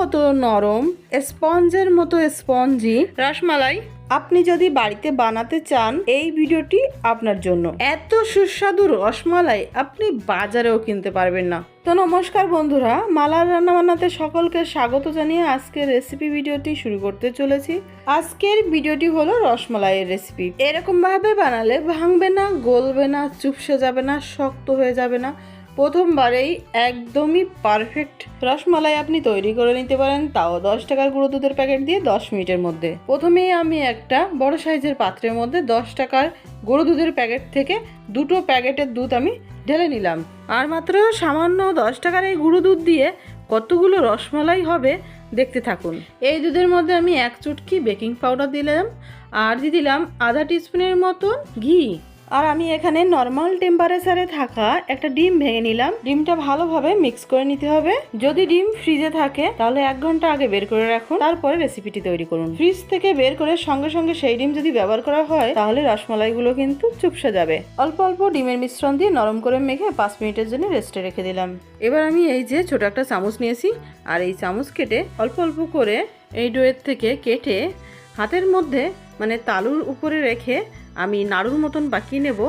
মতো নরম স্পঞ্জের মতো স্পঞ্জি রসমালাই। আপনি যদি বাড়িতে বানাতে চান এই ভিডিওটি আপনার জন্য। এত সুস্বাদু রসমালাই আপনি বাজারেও কিনতে পারবেন না। তো নমস্কার বন্ধুরা মালার রান্না বান্নাতে সকলকে স্বাগত জানিয়ে আজকের রেসিপি ভিডিওটি শুরু করতে চলেছি। আজকের ভিডিওটি হলো রসমালাইয়ের রেসিপি এরকমভাবে বানালে ভাঙবে না গলবে না চুপসে যাবে না শক্ত হয়ে যাবে না। প্রথমবারেই একদমই পারফেক্ট রসমালাই আপনি তৈরি করে নিতে পারেন, তাও দশ টাকার গুঁড়ো দুধের প্যাকেট দিয়ে দশ মিনিটের মধ্যে। প্রথমেই আমি একটা বড় সাইজের পাত্রের মধ্যে দশ টাকার গুঁড়ো দুধের প্যাকেট থেকে দুটো প্যাকেটের দুধ আমি ঢেলে নিলাম। আর মাত্র সামান্য দশ টাকার এই গুঁড়ো দুধ দিয়ে কতগুলো রসমালাই হবে দেখতে থাকুন। এই দুধের মধ্যে আমি এক চুটকি বেকিং পাউডার দিলাম, আর দিয়ে দিলাম আধা টিস্পুনের মতন ঘি। আর আমি এখানে নর্মাল টেম্পারেচারে থাকা একটা ডিম ভেঙে নিলাম। ডিমটা ভালোভাবে মিক্স করে নিতে হবে। যদি ডিম ফ্রিজে থাকে, তাহলে এক ঘণ্টা আগে বের করে রাখুন। তারপরে রেসিপিটি তৈরি করুন। ফ্রিজ থেকে বের করে সঙ্গে সঙ্গে সেই ডিম যদি ব্যবহার করা হয়, তাহলে রসমালাইগুলো কিন্তু চুপসে যাবে। অল্প অল্প ডিমের মিশ্রণ দিয়ে নরম করে মেখে পাঁচ মিনিটের জন্য রেস্টে রেখে দিলাম। এবার আমি এই যে ছোট একটা চামচ নিয়েছি, আর এই চামচ কেটে অল্প অল্প করে এই ডোয়ের থেকে কেটে হাতের মধ্যে মানে তালুর উপরে রেখে আমি নাড়ুর মতন বাকিয়ে নেব।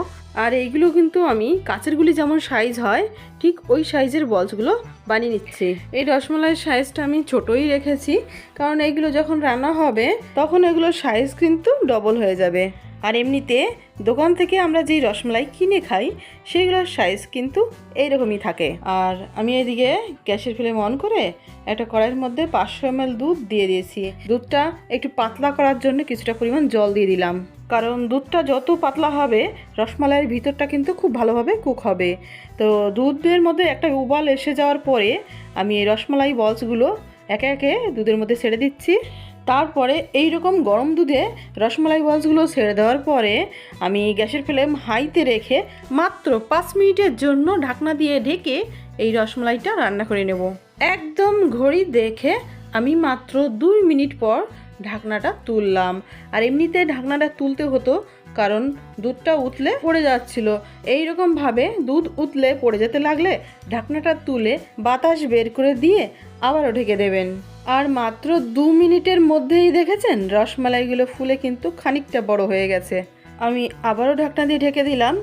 আর এইগুলো কিন্তু আমি কাচেরগুলি যেমন সাইজ হয়, ঠিক ওই সাইজের বলসগুলো বানিয়ে নিচ্ছি। এই রসমালাইয়ের সাইজটা আমি ছোটোই রেখেছি, কারণ এইগুলো যখন রান্না হবে, তখন এগুলোর সাইজ কিন্তু ডবল হয়ে যাবে। আর এমনিতে দোকান থেকে আমরা যেই রসমালাই কিনে খাই সেইগুলোর সাইজ কিন্তু এইরকমই থাকে। আর আমি এদিকে গ্যাসের ফ্লেম অন করে একটা কড়াইয়ের মধ্যে পাঁচশো এম দুধ দিয়ে দিয়েছি। দুধটা একটু পাতলা করার জন্য কিছুটা পরিমাণ জল দিয়ে দিলাম। কারণ দুধটা যত পাতলা হবে, রসমালাইয়ের ভিতরটা কিন্তু খুব ভালোভাবে কুক হবে। তো দুধের মধ্যে একটা উবাল এসে যাওয়ার পরে আমি এই রসমালাই বলসগুলো একে একে দুধের মধ্যে ছেড়ে দিচ্ছি। তারপরে এই রকম গরম দুধে রসমালাই বলসগুলো ছেড়ে দেওয়ার পরে আমি গ্যাসের ফ্লেম হাইতে রেখে মাত্র পাঁচ মিনিটের জন্য ঢাকনা দিয়ে ঢেকে এই রসমালাইটা রান্না করে নেব। একদম ঘড়ি দেখে আমি মাত্র দুই মিনিট পর ঢাকনাটা তুললাম। আর এমনিতে ঢাকনাটা তুলতে হতো কারণ দুধটা উতলে পড়ে যাচ্ছিল। এই রকম ভাবে দুধ উতলে পড়ে যেতে লাগলে ঢাকনাটা তুলে বাতাস বের করে দিয়ে আবারও ঢেকে দেবেন। আর মাত্র দু মিনিটের মধ্যেই দেখেছেন রসমালাইগুলো ফুলে কিন্তু খানিকটা বড় হয়ে গেছে। আমি আবারও ঢাকনা দিয়ে ঢেকে দিলাম।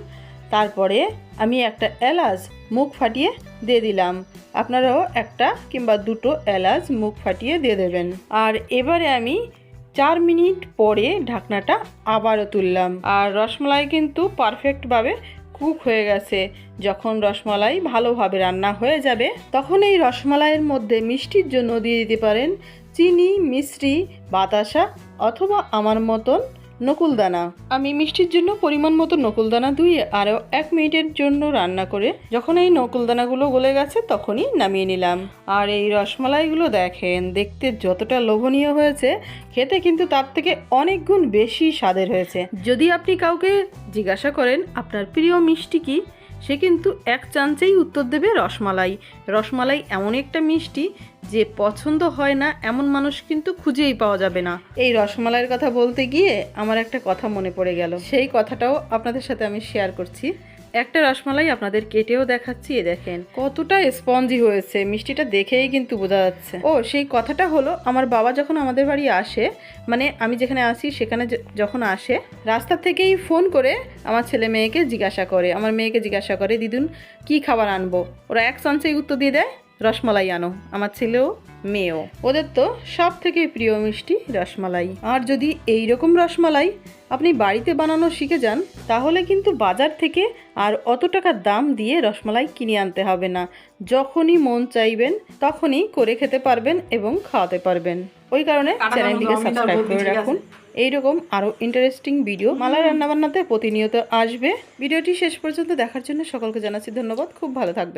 তারপরে আমি একটা এলাচ মুখ ফাটিয়ে দিয়ে দিলাম। আপনারাও একটা কিংবা দুটো এলাচ মুখ ফাটিয়ে দিয়ে দেবেন। আর এবারে আমি চার মিনিট পরে ঢাকনাটা আবারও তুললাম। আর রসমালাই কিন্তু পারফেক্টভাবে কুক হয়ে গেছে। যখন রসমালাই ভালোভাবে রান্না হয়ে যাবে, তখন এই রসমালাইয়ের মধ্যে মিষ্টির জন্য দিয়ে দিতে পারেন চিনি, মিশ্রি, বাতাসা অথবা আমার মতন নকুলদানা। আমি মিষ্টির জন্য পরিমাণ মতো নকুলদানা ধুয়ে আরও এক মিনিটের জন্য রান্না করে যখন এই নকুলদানাগুলো গলে গেছে তখনই নামিয়ে নিলাম। আর এই রসমালাইগুলো দেখেন, দেখতে যতটা লোভনীয় হয়েছে, খেতে কিন্তু তার থেকে অনেক গুণ বেশি স্বাদের হয়েছে। যদি আপনি কাউকে জিজ্ঞাসা করেন, আপনার প্রিয় মিষ্টি কি? সে কিন্তু এক চান্সেই উত্তর দেবে রসমালাই। রসমালাই এমন একটা মিষ্টি যে পছন্দ হয় না, এমন মানুষ কিন্তু খুঁজেই পাওয়া যাবে না। এই রসমালাইয়ের কথা বলতে গিয়ে আমার একটা কথা মনে পড়ে গেল। সেই কথাটাও আপনাদের সাথে আমি শেয়ার করছি। একটা রসমালাই আপনাদের কেটেও দেখাচ্ছি, এ দেখেন। কতটা স্পঞ্জি হয়েছে, মিষ্টিটা দেখেই কিন্তু বোঝা যাচ্ছে। ও, সেই কথাটা হলো, আমার বাবা যখন আমাদের বাড়ি আসে মানে আমি যেখানে আসি সেখানে যখন আসে, রাস্তা থেকেই ফোন করে আমার ছেলে মেয়েকে জিজ্ঞাসা করে। আমার মেয়েকে জিজ্ঞাসা করে, দিদুন, কি খাবার আনব? ওরা এক চান্সেই উত্তর দিয়ে দেয় রসমালাই আনো। আমার ছেলেও মেয়েও। ওদের তো সব থেকে প্রিয় মিষ্টি রসমালাই। আর যদি এই রকম রসমালাই আপনি বাড়িতে বানানো শিখে যান তাহলে কিন্তু বাজার থেকে আর অত টাকা দাম দিয়ে রসমালাই কিনে আনতে হবে না। যখনই মন চাইবেন তখনই করে খেতে পারবেন এবং খাওয়াতে পারবেন। ওই কারণে চ্যানেলটিকে সাবস্ক্রাইব করে রাখুন। এইরকম আরও ইন্টারেস্টিং ভিডিও মালা রান্নাবান্নাতে প্রতিনিয়ত আসবে। ভিডিওটি শেষ পর্যন্ত দেখার জন্য সকলকে জানাচ্ছি ধন্যবাদ। খুব ভালো থাকবে